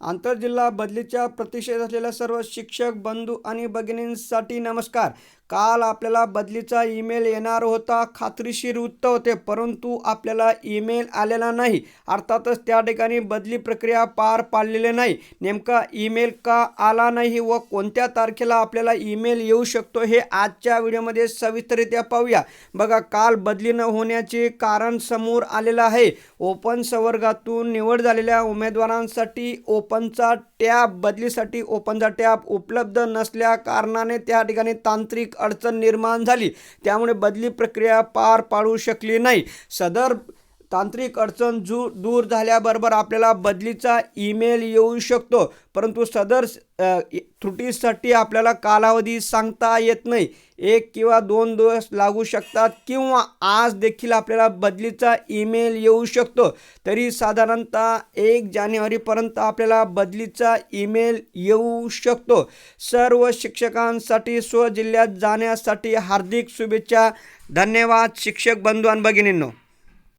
आंतरजिल्हा बदलीच्या प्रतीक्षेत असलेल्या सर्व शिक्षक बंधू आणि भगिनींसाठी नमस्कार. काल आपल्याला बदलीचा ईमेल येणार होता. खात्रीशीर उत्तर होते परंतु आपल्याला ईमेल आलेला नाही. अर्थातच त्या ठिकाणी बदली प्रक्रिया पार पाडलेली नाही. नेमका ईमेल का आला नाही व कोणत्या तारखेला आपल्याला ईमेल येऊ शकतो हे आजच्या व्हिडिओमध्ये सविस्तरित्या पाहूया. बघा काल बदली न होण्याचे कारण समोर आलेलं आहे. ओपन संवर्गातून निवड झालेल्या उमेदवारांसाठी ओपनचा टॅब बदलीसाठी ओपनचा टॅब उपलब्ध नसल्या कारणाने त्या ठिकाणी तांत्रिक अडचण निर्माण झाली. त्यामुळे बदली प्रक्रिया पार पाडू शकली नाही. सदर तांत्रिक अडचण जू दूर झाल्याबरोबर आपल्याला बदलीचा ईमेल येऊ शकतो. परंतु सदर त्रुटीसाठी आपल्याला कालावधी सांगता येत नाही. एक किंवा दोन दिवस लागू शकतात किंवा आज देखील आपल्याला बदलीचा ईमेल येऊ शकतो. तरी साधारणतः एक जानेवारीपर्यंत आपल्याला बदलीचा ईमेल येऊ शकतो. सर्व शिक्षकांसाठी स्वजिल्ह्यात जाण्यासाठी हार्दिक शुभेच्छा. धन्यवाद शिक्षक बंधू आणि भगिनींनो.